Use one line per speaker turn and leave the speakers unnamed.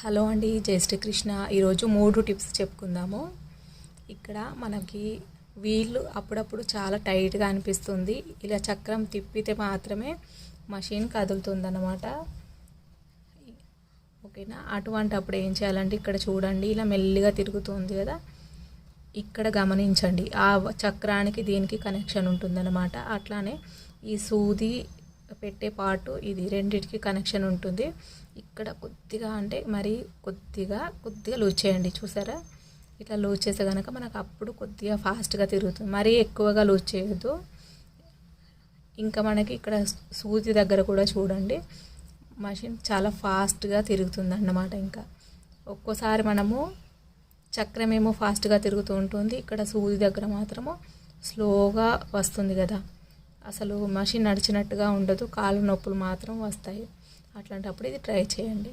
Hello అండి జై శ్రీకృష్ణ. ఈరోజు మూడు టిప్స్ చెప్పుకుందాము. ఇక్కడ మనకి వీళ్ళు అప్పుడప్పుడు చాలా టైట్గా అనిపిస్తుంది. ఇలా చక్రం తిప్పితే మాత్రమే మషిన్ కదులుతుందన్నమాట. ఓకేనా? అటువంటి అప్పుడు ఏం చేయాలంటే ఇక్కడ చూడండి ఇలా మెల్లిగా తిరుగుతుంది కదా. ఇక్కడ గమనించండి ఆ చక్రానికి దీనికి కనెక్షన్ ఉంటుందన్నమాట. అట్లానే ఈ సూది పెట్టే పాటు ఇది రెండింటికి కనెక్షన్ ఉంటుంది. ఇక్కడ కొద్దిగా అంటే మరి కొద్దిగా కొద్దిగా లూజ్ చేయండి చూసారా? ఇట్లా లూజ్ చేస్తే కనుక మనకు అప్పుడు కొద్దిగా ఫాస్ట్గా తిరుగుతుంది. మరీ ఎక్కువగా లూజ్ చేయొద్దు. ఇంకా మనకి ఇక్కడ సూది దగ్గర కూడా చూడండి. మషిన్ చాలా ఫాస్ట్గా తిరుగుతుంది అన్నమాట ఇంకా. ఒక్కోసారి మనము చక్రం ఏమో ఫాస్ట్గా తిరుగుతూ ఉంటుంది. ఇక్కడ సూది దగ్గర మాత్రము స్లోగా వస్తుంది కదా. అసలు మషిన్ నడిచినట్టుగా ఉండదు కాళ్ళ నొప్పులు మాత్రం వస్తాయి. అట్లాంటప్పుడు ఇది ట్రై చేయండి.